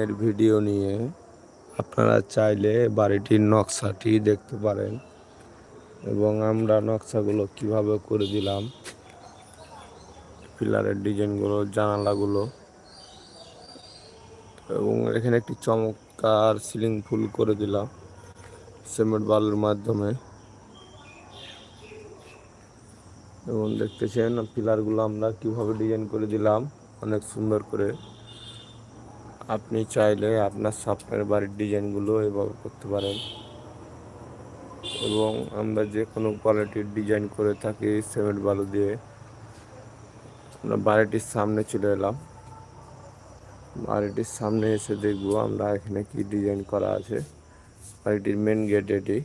এর ভিডিও নিয়ে আপনারা চাইলে বাড়িটির নকশাটি দেখতে পারেন এবং আমরা নকশাগুলো কীভাবে করে দিলাম, পিলারের ডিজাইনগুলো, জানালাগুলো এবং এখানে একটি চমৎকার সিলিং ফুল করে দিলাম সিমেন্ট বালুর মাধ্যমে। এবং দেখতেছেন পিলারগুলো আমরা কীভাবে ডিজাইন করে দিলাম, অনেক সুন্দর করে। আপনি চাইলে আপনার স্বপ্নের বাড়ির ডিজাইনগুলো এভাবে করতে পারেন। এবং আমরা যে কোনো কোয়ালিটির ডিজাইন করে থাকি সিমেন্ট বালু দিয়ে। আমরা বাড়িটির সামনে চলে এলাম। বাড়িটির সামনে এসে দেখব আমরা এখানে কি ডিজাইন করা আছে। বাড়িটির মেন গেট এটি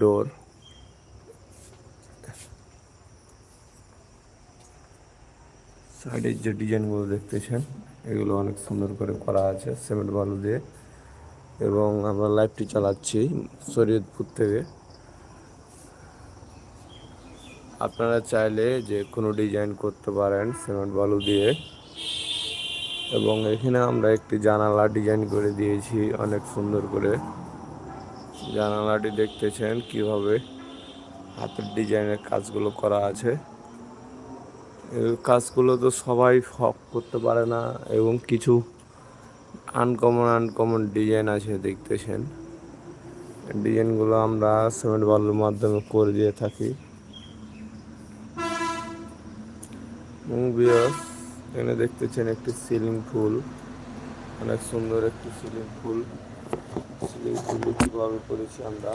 ডোর সাইডের যে ডিজাইনগুলো দেখতেছেন এগুলো অনেক সুন্দর করে করা আছে, সিমেন্ট বালু দিয়ে। এবং আমরা লাইভটি চালাচ্ছি শরীয়তপুর থেকে। আপনারা চাইলে যে কোনো ডিজাইন করতে পারেন সিমেন্ট বালু দিয়ে। এবং এখানে আমরা একটি জানালা ডিজাইন করে দিয়েছি, অনেক সুন্দর করে। জানালাটি দেখতেছেন কীভাবে হাতের ডিজাইনের কাজগুলো করা আছে। কাজগুলো তো সবাই সব করতে পারে না এবং কিছু আনকমন আনকমন ডিজাইন আছে দেখতেছেন। ডিজাইনগুলো আমরা সিমেন্ট বালুর মাধ্যমে করে দিয়ে থাকি। এখানে দেখতেছেন একটি সিলিং ফুল। অনেক সুন্দর একটি সিলিং ফুল। সিলিং ফুল কীভাবে করেছি আমরা?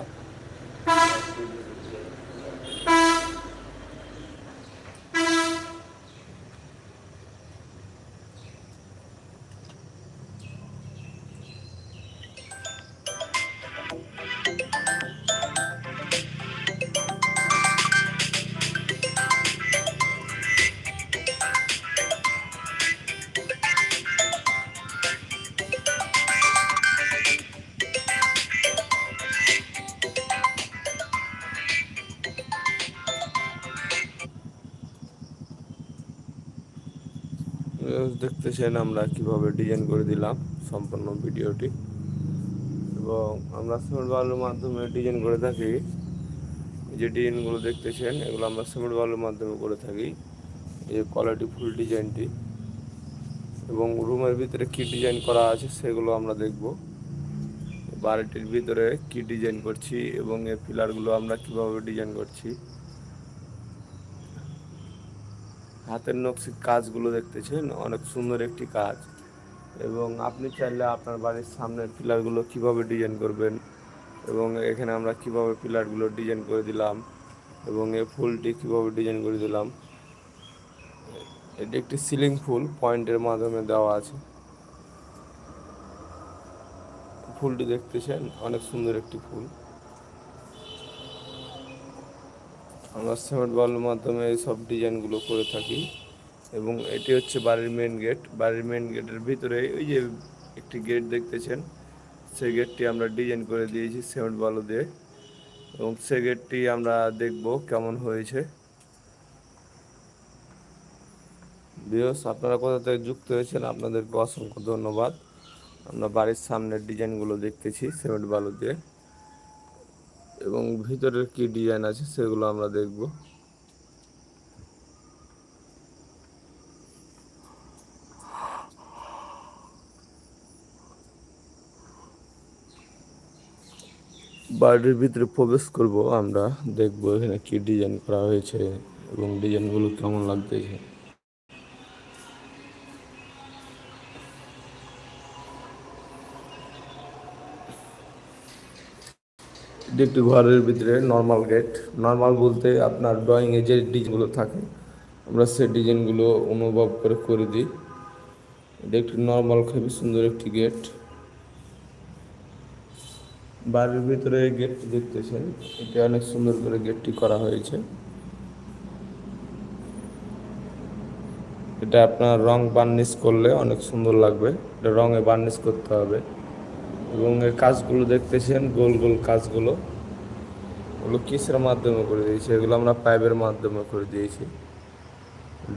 দেখতেছেন আমরা কীভাবে ডিজাইন করে দিলাম সম্পূর্ণ ভিডিওটি। এবং আমরা সিমেন্ট বালুর মাধ্যমে ডিজাইন করে থাকি। যে ডিজাইনগুলো দেখতেছেন, এগুলো আমরা সিমেন্ট বালুর মাধ্যমে করে থাকি। এই কোয়ালিটি ফুল ডিজাইনটি এবং রুমের ভিতরে কি ডিজাইন করা আছে সেগুলো আমরা দেখব। বাড়িটির ভিতরে কি ডিজাইন করছি এবং এই পিলারগুলো আমরা কীভাবে ডিজাইন করছি। হাতের নকশি কাজগুলো দেখতেছেন, অনেক সুন্দর একটি কাজ। এবং আপনি চাইলে আপনার বাড়ির সামনের পিলারগুলো কীভাবে ডিজাইন করবেন এবং এখানে আমরা কীভাবে পিলারগুলো ডিজাইন করে দিলাম এবং এই ফুলটি কীভাবে ডিজাইন করে দিলাম। এটি একটি সিলিং ফুল, পয়েন্টের মাধ্যমে দেওয়া আছে। ফুলটি দেখতেছেন, অনেক সুন্দর একটি ফুল। আমরা সিমেন্ট বালুর মাধ্যমে এই সব ডিজাইনগুলো করে থাকি এবং এটি হচ্ছে বাড়ির মেন গেট বাড়ির মেন গেটের ভিতরে ওই যে একটি গেট দেখতেছেন, সেই গেটটি আমরা ডিজাইন করে দিয়েছি সিমেন্ট বালু দিয়ে এবং সে গেটটি আমরা দেখব কেমন হয়েছে। বিয়স আপনারা কোথা থেকে যুক্ত হয়েছেন আপনাদেরকে অসংখ্য ধন্যবাদ। আমরা বাড়ির সামনের ডিজাইনগুলো দেখতেছি সিমেন্ট বালু দিয়ে। এবং ভিতরের কি ডিজাইন আছে সেগুলো আমরা দেখব। বাড়ির ভিতরে প্রবেশ করব, আমরা দেখব এখানে কি ডিজাইন করা হয়েছে এবং ডিজাইনগুলো কেমন লাগতেছে। একটি ঘরের ভিতরে নর্মাল গেট নর্মাল বলতে আপনার ড্রয়িংয়ে যে ডিজাইনগুলো থাকে, আমরা সেই ডিজাইনগুলো অনুভব করে করে দিই। এটা একটি নর্মাল খুবই সুন্দর একটি গেট বাড়ির ভিতরে গেটটি দেখতেছেন, এটা অনেক সুন্দর করে গেটটি করা হয়েছে। এটা আপনার রং বার্নিশ করলে অনেক সুন্দর লাগবে। এটা রঙে বার্নিশ করতে হবে। এবং এর কাজগুলো দেখতেছেন, গোল গোল কাজগুলো। ওগুলো কিসের মাধ্যমে করে দিয়েছি? এগুলো আমরা পাইপের মাধ্যমে করে দিয়েছি,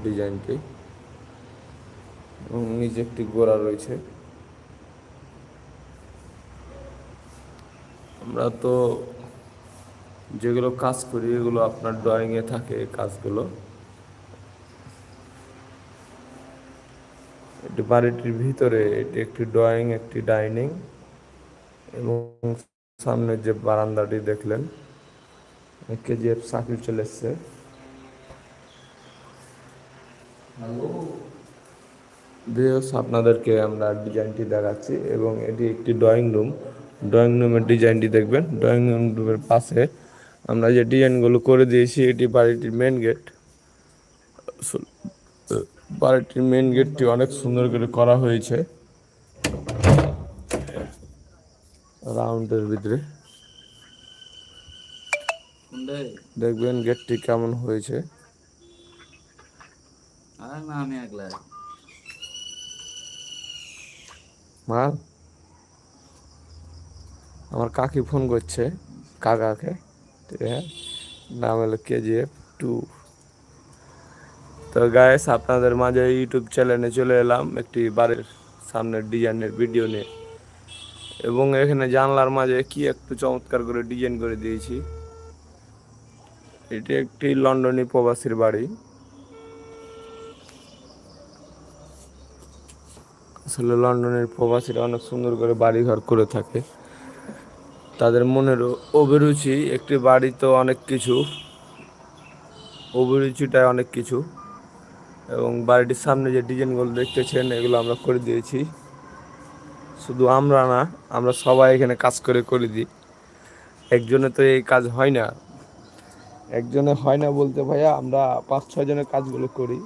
ডিজাইনটি। এবং নিচে একটি গোড়া রয়েছে। আমরা তো যেগুলো কাজ করি, এগুলো আপনার ড্রয়িংয়ে থাকে কাজগুলো। এটি বাড়িটির ভিতরে, এটি একটি ড্রয়িং একটি ডাইনিং এবং সামনে যে বারান্দাটি দেখলেন কেজিএফ সাকির চলে এসছে। ভিউস আপনাদেরকে আমরা ডিজাইনটি দেখাচ্ছি এবং এটি একটি ড্রয়িং রুম ড্রয়িং রুমের ডিজাইনটি দেখবেন। ড্রয়িং রুমের পাশে আমরা যে ডিজাইনগুলো করে দিয়েছি এটি বাড়িটির মেন গেট বাড়িটির মেন গেটটি অনেক সুন্দর করে করা হয়েছে। রাউন্ডের ভিতরে। দেখবেন গেটটি কেমন হয়েছে। মাল আমার কাকি ফোন করছে কাকাকে। আছে নাম হলো কেজিএফ টু। তো গায়েস আপনাদের মাঝে ইউটিউব চ্যানেলে চলে এলাম। একটি বাড়ির সামনের ডিজাইনের ভিডিও নিয়ে। এবং এখানে জানলার মাঝে কি একটু চমৎকার করে ডিজাইন করে দিয়েছি। এটি একটি লন্ডনী প্রবাসীর বাড়ি। আসলে লন্ডনের প্রবাসীরা অনেক সুন্দর করে বাড়ি ঘর করে থাকে। তাদের মনেরও অভিরুচি, একটি বাড়ি তো অনেক কিছু। অভিরুচিটাই অনেক কিছু। এবং বাড়িটির সামনে যে ডিজাইনগুলো দেখতেছেন, এগুলো আমরা করে দিয়েছি। শুধু আমরা না, আমরা সবাই এখানে কাজ করে করে দিই। একজনে তো এই কাজ হয় না। একজনে হয় না বলতে ভাইয়া, আমরা পাঁচ, ছয় জনের কাজগুলো করি।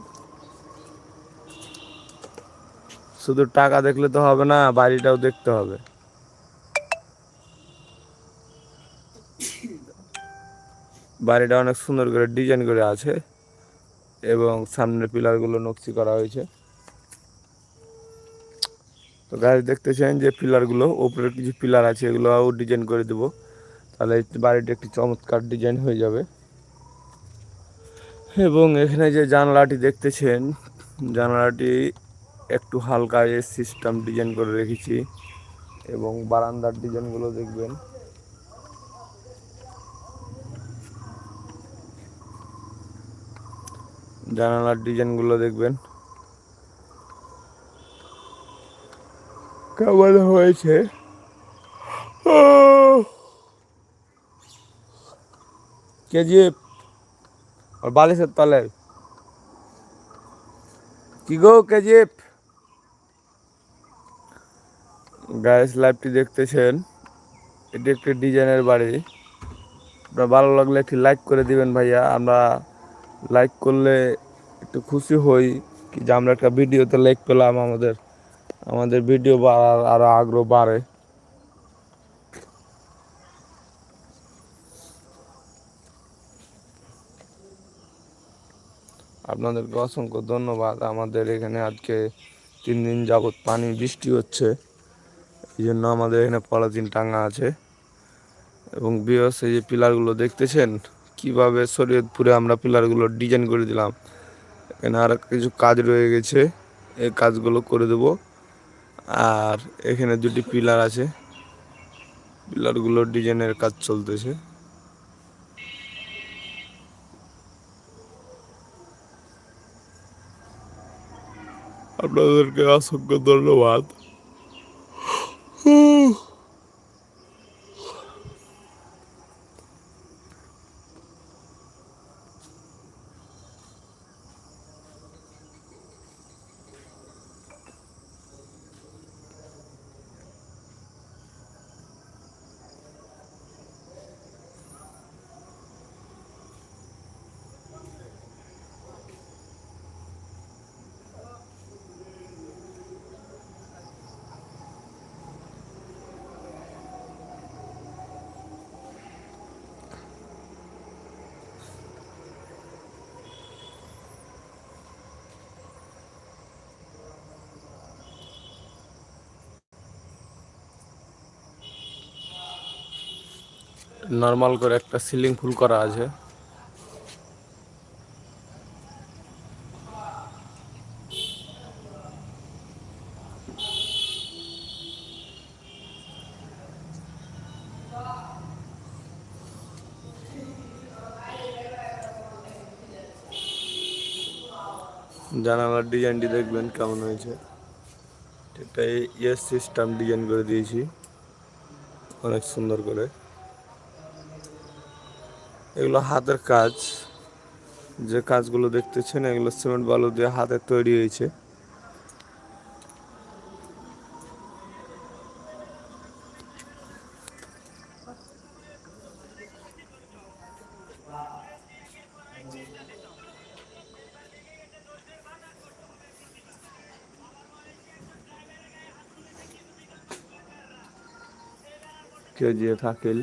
শুধু টাকা দেখলে তো হবে না, বাড়িটাও দেখতে হবে। বাড়িটা অনেক সুন্দর করে ডিজাইন করে আছে এবং সামনের পিলারগুলো নকশি করা হয়েছে। তো গাছ দেখতেছেন যে পিলারগুলো ওপরে কিছু পিলার আছে এগুলোও ডিজাইন করে দেবো। তাহলে বাড়িটা একটি চমৎকার ডিজাইন হয়ে যাবে। এবং এখানে যে জানলাটি দেখতেছেন, জানলাটি একটু হালকা এ সিস্টেম ডিজাইন করে রেখেছি। এবং বারান্দার ডিজাইনগুলো দেখবেন। জানালার ডিজাইনগুলো দেখবেন। কেমন হয়েছে। কেজিএফ আর বালিশের তলে। কি গো কেজিএফ? গায়েস লাইভটি দেখতেছেন। এটি একটি ডিজাইনের বাড়ি। আপনার ভালো লাগলে একটি লাইক করে দিবেন ভাইয়া। আমরা লাইক করলে একটু খুশি হই। কি যে আমরা একটা ভিডিওতে লাইক পেলাম আমাদের। আমাদের ভিডিও বাড়ার আরও আগ্রহ বাড়ে। আপনাদেরকে অসংখ্য ধন্যবাদ। আমাদের এখানে আজকে তিন দিন যাবৎ পানি বৃষ্টি হচ্ছে। এই জন্য আমাদের এখানে পলিথিন টাঙা আছে। এবং বিয়স এই যে পিলারগুলো দেখতেছেন, কীভাবে শরীয়তপুরে আমরা পিলারগুলো ডিজাইন করে দিলাম। এখানে আর কিছু কাজ রয়ে গেছে। এই কাজগুলো করে দেব। আর এখানে দুটি পিলার আছে। পিলারগুলোর ডিজাইনের কাজ চলতেছে। আপনাদেরকে অসংখ্য ধন্যবাদ। নর্মাল করে একটা সিলিং ফুল করা আছে। জানালার ডিজাইনটি দেখবেন কেমন হয়েছে। এটা ইয়েস সিস্টেম ডিজাইন করে দিয়েছি। অনেক সুন্দর করে। এগুলো হাতের কাজ। যে কাজগুলো দেখতেছেন, এগুলো সিমেন্ট বালু দিয়ে হাতে তৈরি হয়েছে। কেজিএফ আকিল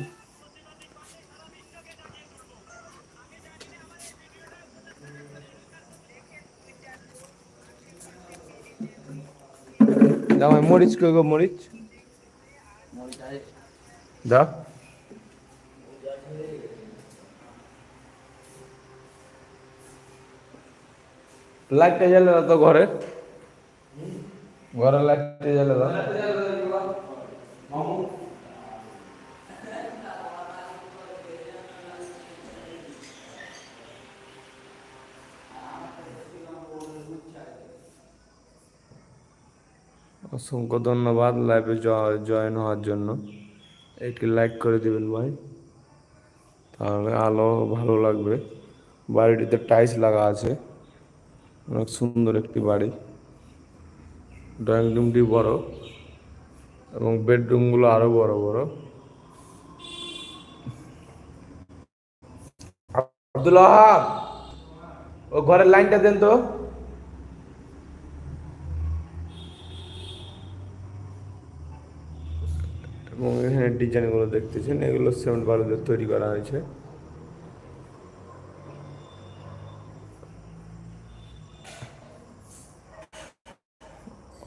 জামাই মরিচ কই গো, মরিচ? দা লাইটটা জ্বালে দাও তো ঘরে। ঘরে লাইটটা জ্বালে দাও। অসংখ্য ধন্যবাদ লাইভে জয়েন হওয়ার জন্য। একটি লাইক করে দিবেন ভাই। তাহলে আলো ভালো লাগবে। বাড়িটিতে টাইলস লাগা আছে। অনেক সুন্দর একটি বাড়ি। ড্রয়িং রুমটি বড় এবং বেডরুমগুলো আরও বড় বড়। আব্দুল ওয়াহাব ও ঘরের লাইনটা দেন তো। এবং এখানে ডিজাইনগুলো দেখতেছেন, এগুলো সেমেন্ট বালুদের তৈরি করা হয়েছে।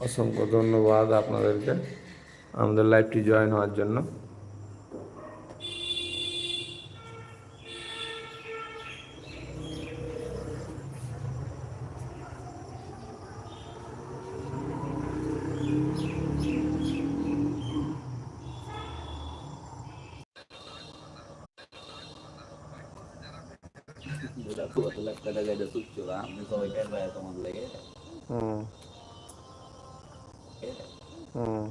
অসংখ্য ধন্যবাদ আপনাদেরকে আমাদের লাইভটি জয়েন হওয়ার জন্য। কত লাখ টাকা গাড়ি তুলছো আমি সবাই কেন তোমার লেগে। হুম। হুম।